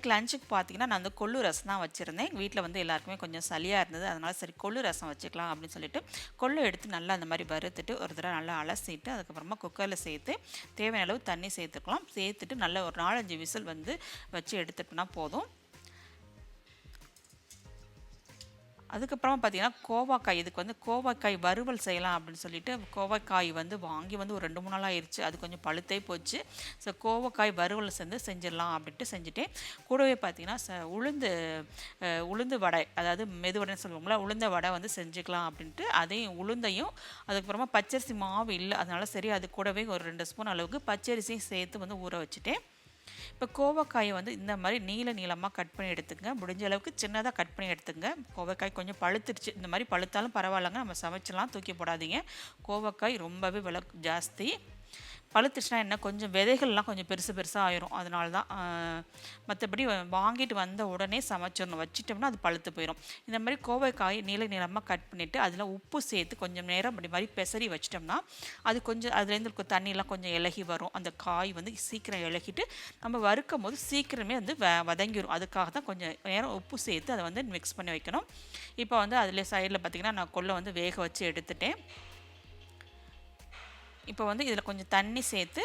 இன்றைக்கி லஞ்சுக்கு பார்த்தீங்கன்னா நான் வந்து கொள்ளு ரசம் தான் வச்சுருந்தேன். எங்கள் வீட்டில் வந்து எல்லாருக்குமே கொஞ்சம் சளியாக இருந்தது. அதனால் சரி கொள்ளு ரசம் வச்சுக்கலாம் அப்படின்னு சொல்லிட்டு கொள்ளு எடுத்து நல்லா அந்த மாதிரி வறுத்துட்டு ஒரு தடவை நல்லா அலசிட்டு அதுக்கப்புறமா குக்கரில் சேர்த்து தேவையான அளவு தண்ணி சேர்த்துக்கலாம். சேர்த்துட்டு நல்ல ஒரு நாலஞ்சு விசில் வந்து வச்சு எடுத்துட்டோம்னா போதும். அதுக்கப்புறமா பார்த்தீங்கன்னா கோவாக்காய் இதுக்கு வந்து கோவாக்காய் வறுவல் செய்யலாம் அப்படின்னு சொல்லிட்டு கோவாக்காய் வந்து வாங்கி வந்து ஒரு ரெண்டு மூணு நாள் ஆயிடுச்சு அது கொஞ்சம் பழுத்தே போச்சு. ஸோ கோவாக்காய் வறுவல் சேர்ந்து செஞ்சிடலாம் அப்படின்ட்டு செஞ்சுட்டேன். கூடவே பார்த்தீங்கன்னா ச உளுந்து உளுந்து வடை அதாவது மெதுவடைன்னு சொல்லுவாங்களா உளுந்த வடை வந்து செஞ்சுக்கலாம் அப்படின்ட்டு அதையும் உளுந்தையும் அதுக்கப்புறமா பச்சரிசி மாவு இல்லை அதனால சரி அது கூடவே ஒரு ரெண்டு ஸ்பூன் அளவுக்கு பச்சரிசியும் சேர்த்து வந்து ஊற வச்சுட்டேன். இப்போ கோவக்காயை வந்து இந்த மாதிரி நீள நீளமாக கட் பண்ணி எடுத்துங்க. முடிஞ்ச அளவுக்கு சின்னதாக கட் பண்ணி எடுத்துங்க. கோவக்காய் கொஞ்சம் பழுத்துருச்சு இந்த மாதிரி பழுத்தாலும் பரவாயில்லைங்க. நம்ம சமைச்சலாம் தூக்கி போடாதீங்க. கோவக்காய் ரொம்பவே விலை ஜாஸ்தி. பழுத்துச்சுன்னா என்ன கொஞ்சம் விதைகள்லாம் கொஞ்சம் பெருசு பெருசாக ஆயிரும். அதனால தான் மற்றபடி வாங்கிட்டு வந்த உடனே சமைச்சிடணும். வச்சிட்டோம்னா அது பழுத்து போயிடும் இந்த மாதிரி கோவைக்காய் நீள நீளமாக கட் பண்ணிவிட்டு அதில் உப்பு சேர்த்து கொஞ்சம் நேரம் அப்படி மாதிரி பெசரி வச்சிட்டோம்னா அது கொஞ்சம் அதுலேருந்து இருக்க கொஞ்சம் இலகி வரும். அந்த காய் வந்து சீக்கிரம் இலகிட்டு நம்ம வறுக்கும் போது சீக்கிரமே வந்து வ வதங்கிடும் அதுக்காக தான் கொஞ்சம் நேரம் உப்பு சேர்த்து அதை வந்து மிக்ஸ் பண்ணி வைக்கணும். இப்போ வந்து அதில் சைடில் பார்த்திங்கன்னா நான் கொள்ளை வந்து வேக வச்சு எடுத்துட்டேன். இப்போ வந்து இதில் கொஞ்சம் தண்ணி சேர்த்து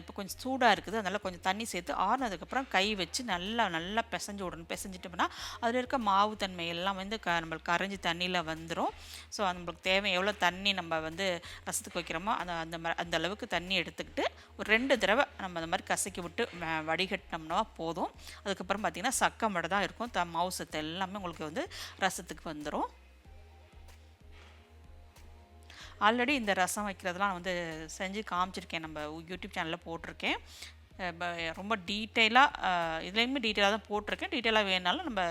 இப்போ கொஞ்சம் சூடாக இருக்குது அதனால் கொஞ்சம் தண்ணி சேர்த்து ஆறுனதுக்கப்புறம் கை வச்சு நல்லா நல்லா பிசைஞ்சு விடணும். பிசைஞ்சிட்டோம்னா அதில் இருக்க மாவு தன்மை எல்லாம் வந்து க நம்மளுக்கு கரைஞ்சி தண்ணியில் வந்துடும் ஸோ நம்மளுக்கு தேவை எவ்வளோ தண்ணி நம்ம வந்து ரசத்துக்கு வைக்கிறோமோ அந்த அந்த ம அந்த அளவுக்கு தண்ணி எடுத்துக்கிட்டு ஒரு ரெண்டு தடவை நம்ம அந்த மாதிரி கசக்கி விட்டு வடிகட்டினோம்னா போதும். அதுக்கப்புறம் பார்த்திங்கன்னா சக்கம் தான் இருக்கும். த மாவு சத்து எல்லாமே உங்களுக்கு வந்து ரசத்துக்கு வந்துடும் ஆல்ரெடி இந்த ரசம் வைக்கிறதெல்லாம் வந்து செஞ்சு காமிச்சிருக்கேன். நம்ம யூடியூப் சேனலில் போட்டிருக்கேன். ரொம்ப டீட்டெயிலாக இதுலேயுமே டீட்டெயிலாக தான் போட்டிருக்கேன். டீட்டெயிலாக வேணாலும் நம்ம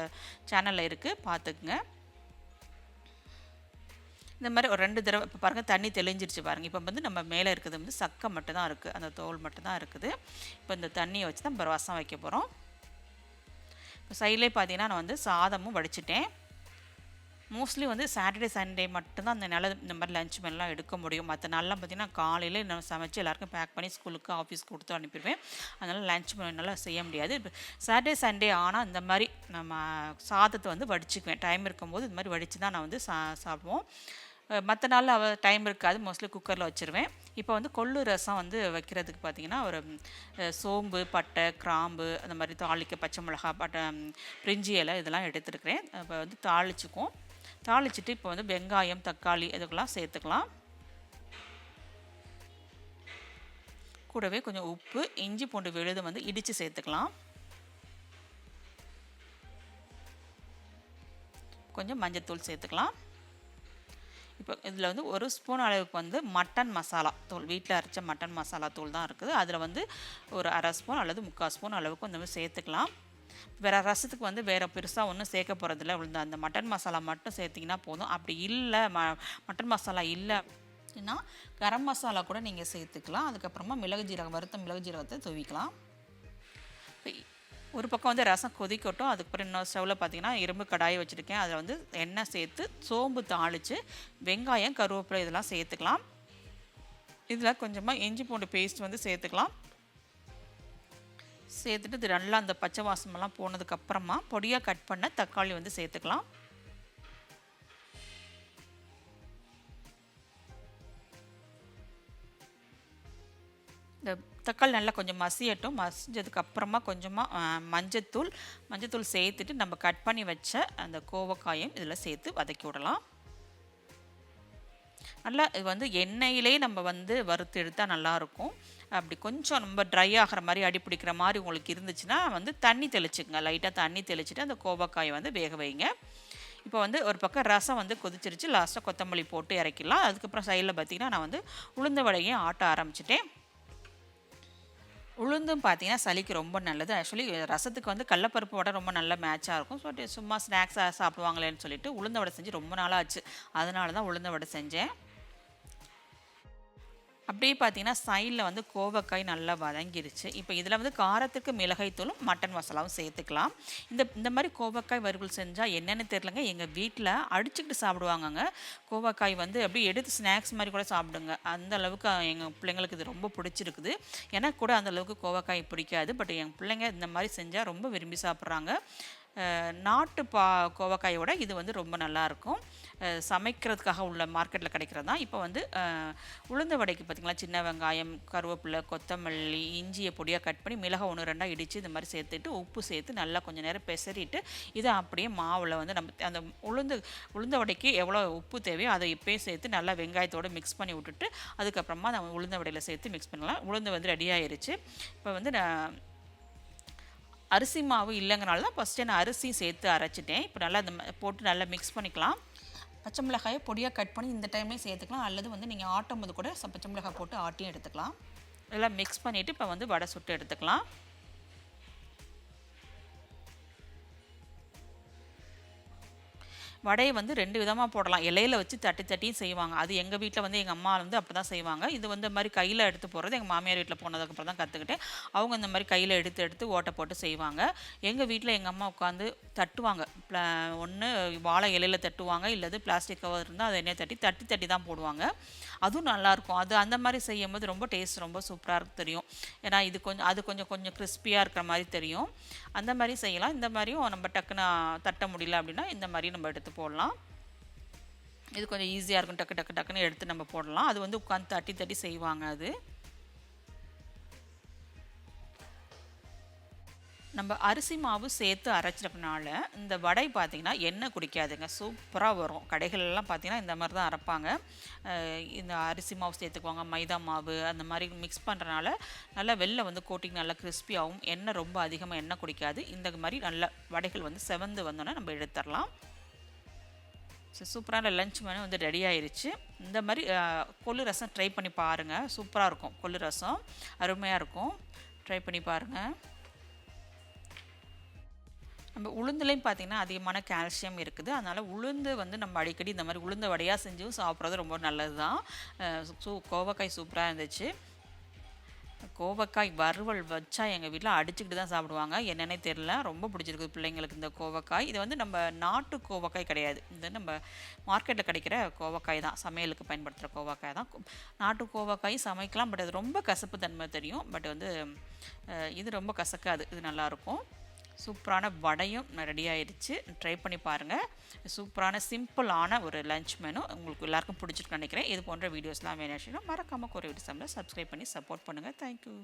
சேனலில் இருக்குது பார்த்துக்குங்க. இந்த மாதிரி ஒரு ரெண்டு தடவை இப்போ பாருங்கள் தண்ணி தெளிஞ்சிருச்சு பாருங்கள் இப்போ வந்து நம்ம மேலே இருக்கிறது வந்து சக்கை மட்டும்தான் இருக்குது அந்த தோல் மட்டும்தான் இருக்குது. இப்போ இந்த தண்ணியை வச்சு தான் நம்ம ரசம் வைக்க போகிறோம் இப்போ சைட்லேயே பார்த்தீங்கன்னா நான் வந்து சாதமும் வடிச்சிட்டேன். மோஸ்ட்லி வந்து சாட்டர்டே சண்டே மட்டும்தான் அந்த நல்ல இந்த மாதிரி லஞ்ச் மெல்லாம் எடுக்க முடியும். மற்ற நாளெலாம் பார்த்தீங்கன்னா காலையில் நான் சமைச்சு எல்லாருக்கும் பேக் பண்ணி ஸ்கூலுக்கு ஆஃபீஸ் கொடுத்து அனுப்பிடுவேன். அதனால் லஞ்ச் நல்லா செய்ய முடியாது. இப்போ சாட்டர்டே சண்டே ஆனால் இந்த மாதிரி நம்ம சாதத்தை வந்து வடிச்சுக்குவேன். டைம் இருக்கும்போது இந்த மாதிரி வடித்து தான் நான் வந்து சா சாப்பிடுவோம். மற்ற நாளில் அவ டைம் இருக்காது. மோஸ்ட்லி குக்கரில் வச்சுருவேன். இப்போ வந்து கொள்ளு ரசம் வந்து வைக்கிறதுக்கு பார்த்தீங்கன்னா ஒரு சோம்பு பட்டை கிராம்பு அந்த மாதிரி தாளிக்க பச்சை மிளகா பட்டை பிரிஞ்சி இலை இதெல்லாம் எடுத்துருக்கிறேன். இப்போ வந்து தாளிச்சுக்குவோம். தாளிச்சிட்டு இப்போ வந்து வெங்காயம் தக்காளி இதுக்கெல்லாம் சேர்த்துக்கலாம். கூடவே கொஞ்சம் உப்பு இஞ்சி பூண்டு விழுது வந்து இடித்து சேர்த்துக்கலாம். கொஞ்சம் மஞ்சத்தூள் சேர்த்துக்கலாம். இப்போ இதில் வந்து ஒரு ஸ்பூன் அளவுக்கு வந்து மட்டன் மசாலா தூள் வீட்டில் அரைச்ச மட்டன் மசாலா தூள் தான் இருக்குது. அதில் வந்து ஒரு அரை ஸ்பூன் அல்லது முக்கால் ஸ்பூன் அளவுக்கு இந்த மாதிரி சேர்த்துக்கலாம். வேறு ரசத்துக்கு வந்து வேறு பெருசாக ஒன்றும் சேர்க்க போகிறதில்ல விழுந்த அந்த மட்டன் மசாலா மட்டும் சேர்த்திங்கன்னா போதும். அப்படி இல்லை ம மட்டன் மசாலா இல்லை அப்படின்னா கரம் மசாலா கூட நீங்கள் சேர்த்துக்கலாம். அதுக்கப்புறமா மிளகு ஜீரகம் வறுத்த மிளகு ஜீரகத்தை துவிக்கலாம். ஒரு பக்கம் வந்து ரசம் கொதிக்கட்டும். அதுக்கப்புறம் இன்னொரு ஸ்டவ்வில் பார்த்தீங்கன்னா இரும்பு கடாயை வச்சுருக்கேன். அதில் வந்து எண்ணெய் சேர்த்து சோம்பு தாளித்து வெங்காயம் கருவேப்பிலை இதெல்லாம் சேர்த்துக்கலாம். இதில் கொஞ்சமாக இஞ்சி பூண்டு பேஸ்ட் வந்து சேர்த்துக்கலாம். சேர்த்துட்டு இது நல்லா அந்த பச்சை வாசமெல்லாம் போனதுக்கப்புறமா பொடியாக கட் பண்ண தக்காளி வந்து சேர்த்துக்கலாம். இந்த தக்காளி நல்லா கொஞ்சம் மசியட்டும். மசிஞ்சதுக்கு அப்புறமா கொஞ்சமாக மஞ்சத்தூள். மஞ்சத்தூள் சேர்த்துட்டு நம்ம கட் பண்ணி வச்ச அந்த கோவக்காயும் இதில் சேர்த்து வதக்கி விடலாம். நல்லா இது வந்து எண்ணெயிலே நம்ம வந்து வறுத்து எடுத்தால் நல்லாயிருக்கும் அப்படி கொஞ்சம் ரொம்ப ட்ரை ஆகிற மாதிரி அடி பிடிக்கிற மாதிரி உங்களுக்கு இருந்துச்சுன்னா வந்து தண்ணி தெளிச்சுங்க லைட்டாக தண்ணி தெளிச்சுட்டு அந்த கோவக்காயை வந்து வேக வைங்க. இப்போ வந்து ஒரு பக்கம் ரசம் வந்து கொதிச்சிருச்சு. லாஸ்ட்டாக கொத்தமல்லி போட்டு இறக்கிடலாம். அதுக்கப்புறம் சைடில் பார்த்தீங்கன்னா நான் வந்து உளுந்த வடையும் ஆட்ட ஆரம்பிச்சிட்டேன். உளுந்தும் பார்த்தீங்கன்னா சளிக்கு ரொம்ப நல்லது. ஆக்சுவலி ரசத்துக்கு வந்து கடலப்பருப்பு வடை ரொம்ப நல்ல மேட்சாக இருக்கும். ஸோ சும்மா ஸ்நாக்ஸாக சாப்பிடுவாங்களேன்னு சொல்லிட்டு உளுந்த வடை செஞ்சு ரொம்ப நாளாச்சு. அதனால தான் உளுந்த வடை செஞ்சேன். அப்படியே பார்த்தீங்கன்னா சைடில் வந்து கோவக்காய் நல்லா வதங்கிருச்சு. இப்போ இதில் வந்து காரத்துக்கு மிளகாய்த்தூளும் மட்டன் மசாலாவும் சேர்த்துக்கலாம். இந்த இந்த மாதிரி கோவக்காய் வறுவல் செஞ்சால் என்னென்னு தெரிலங்க எங்கள் வீட்டில் அடிச்சுக்கிட்டு சாப்பிடுவாங்கங்க. கோவக்காய் வந்து அப்படியே எடுத்து ஸ்நாக்ஸ் மாதிரி கூட சாப்பிடுங்க. அந்த அளவுக்கு எங்கள் பிள்ளைங்களுக்கு இது ரொம்ப பிடிச்சிருக்குது. எனக்கு கூட அந்த அளவுக்கு கோவக்காய் பிடிக்காது. பட் எங்கள் பிள்ளைங்க இந்த மாதிரி செஞ்சால் ரொம்ப விரும்பி சாப்பிட்றாங்க. நாட்டு பா கோவக்காயோட இது வந்து ரொம்ப நல்லாயிருக்கும். சமைக்கிறதுக்காக உள்ள மார்க்கெட்டில் கிடைக்கிறது தான். இப்போ வந்து உளுந்த வடைக்கு பார்த்திங்களா சின்ன வெங்காயம் கருவேப்பிலை கொத்தமல்லி இஞ்சியை பொடியாக கட் பண்ணி மிளகாய் ஒன்று ரெண்டாக இடித்து இந்த மாதிரி சேர்த்துட்டு உப்பு சேர்த்து நல்லா கொஞ்சம் நேரம் பெசரிட்டு இதை அப்படியே மாவில் வந்து நம்ம அந்த உளுந்து உளுந்த வடைக்கு எவ்வளோ உப்பு தேவையோ அதை இப்போயே சேர்த்து நல்லா வெங்காயத்தோடு மிக்ஸ் பண்ணி விட்டுட்டு அதுக்கப்புறமா நம்ம உளுந்த வடையில் சேர்த்து மிக்ஸ் பண்ணலாம். உளுந்து வந்து ரெடி ஆயிடுச்சு இப்போ வந்து நான் அரிசி மாவு இல்லைங்கனால தான் ஃபஸ்ட்டு நான் அரிசி சேர்த்து அரைச்சிட்டேன். இப்போ நல்லா அந்த போட்டு நல்லா மிக்ஸ் பண்ணிக்கலாம். பச்சை மிளகாயை பொடியாக கட் பண்ணி இந்த டைம்லேயும் சேர்த்துக்கலாம். அல்லது வந்து நீங்கள் ஆட்டும் போது கூட பச்சை மிளகாய் போட்டு ஆட்டியும் எடுத்துக்கலாம். நல்லா மிக்ஸ் பண்ணிவிட்டு இப்போ வந்து வடை சுட்டு எடுத்துக்கலாம். வடையை வந்து ரெண்டு விதமாக போடலாம். இலையில வச்சு தட்டி தட்டியும் செய்வாங்க. அது எங்கள் வீட்டில் வந்து எங்கள் அம்மா வந்து அப்படி தான் செய்வாங்க. இது வந்து மாதிரி கையில் எடுத்து போடுறது எங்கள் மாமியார் வீட்டில் போனதுக்கப்புறம் தான் கற்றுக்கிட்டேன் அவங்க இந்த மாதிரி கையில் எடுத்து எடுத்து ஓட்டை போட்டு செய்வாங்க. எங்கள் வீட்டில் எங்கள் அம்மா உட்காந்து தட்டுவாங்க. ஒன்று வாழை இலையில தட்டுவாங்க இல்லது பிளாஸ்டிக் கவர் இருந்தால் அதை எண்ணெய் தட்டி தட்டி தட்டி தான் போடுவாங்க. அதுவும் நல்லாயிருக்கும் அது அந்த மாதிரி செய்யும் போது ரொம்ப டேஸ்ட் ரொம்ப சூப்பராக தெரியும். ஏன்னா இது கொஞ்சம் அது கொஞ்சம் கொஞ்சம் கிறிஸ்பியாக இருக்கிற மாதிரி தெரியும். அந்த மாதிரி செய்யலாம். இந்த மாதிரியும் நம்ம டக்குன்னு தட்ட முடியல அப்படின்னா இந்த மாதிரி நம்ம எடுத்து போடலாம். இது கொஞ்சம் ஈஸியாக இருக்கும். டக்கு டக்கு டக்குன்னு எடுத்து நம்ம போடலாம். அது வந்து உட்காந்து தட்டி தட்டி செய்வாங்க அது. நம்ம அரிசி மாவு சேர்த்து அரைச்சிட்டனால இந்த வடை பார்த்திங்கன்னா எண்ணெய் குடிக்காதுங்க. சூப்பராக வரும். கடைகள்லாம் பார்த்திங்கன்னா இந்த மாதிரி தான் அரைப்பாங்க. இந்த அரிசி மாவு சேர்த்துக்குவாங்க. மைதா மாவு அந்த மாதிரி மிக்ஸ் பண்ணுறனால நல்லா வெளில வந்து கோட்டிங் நல்லா கிறிஸ்பியாகவும் எண்ணெய் ரொம்ப அதிகமாக எண்ணெய் குடிக்காது. இந்த மாதிரி நல்ல வடைகள் வந்து செவந்து வந்தோன்னே நம்ம எடுத்துடலாம். ஸோ சூப்பரான லஞ்ச் மெனு வந்து ரெடி ஆயிடுச்சு இந்த மாதிரி கொள்ளு ரசம் ட்ரை பண்ணி பாருங்கள் சூப்பராக இருக்கும். கொள்ளு ரசம் அருமையாக இருக்கும். ட்ரை பண்ணி பாருங்கள் நம்ம உளுந்துலேயும் பார்த்திங்கன்னா அதிகமான கால்சியம் இருக்குது. அதனால் உளுந்து வந்து நம்ம அடிக்கடி இந்த மாதிரி உளுந்த வடையாக செஞ்சும் சாப்பிட்றது ரொம்ப நல்லது தான் சூ கோவக்காய் சூப்பராக இருந்துச்சு. கோவக்காய் வறுவல் வச்சா எங்கள் வீட்டில் அடிச்சுக்கிட்டு தான் சாப்பிடுவாங்க. என்னென்னே தெரில ரொம்ப பிடிச்சிருக்கு பிள்ளைங்களுக்கு இந்த கோவக்காய். இது வந்து நம்ம நாட்டு கோவக்காய் கிடையாது. இது நம்ம மார்க்கெட்டில் கிடைக்கிற கோவக்காய் தான். சமையலுக்கு பயன்படுத்துகிற கோவக்காய் தான். நாட்டு கோவக்காய் சமைக்கலாம். பட் அது ரொம்ப கசப்பு தன்மை தெரியும். பட் வந்து இது ரொம்ப கசக்காது. இது நல்லாயிருக்கும் சூப்பரான வடையும் ரெடி ஆயிடுச்சு ட்ரை பண்ணி பாருங்கள் சூப்பரான சிம்பிளான ஒரு லஞ்ச் மெனு உங்களுக்கு எல்லாருக்கும் பிடிச்சிருக்கு நினைக்கிறேன். இது போன்ற வீடியோஸ்லாம் வேணும் மறக்காமல் குறை வீடியோஸ் சப்ஸ்கிரைப் பண்ணி சப்போர்ட் பண்ணுங்கள் தேங்க்யூ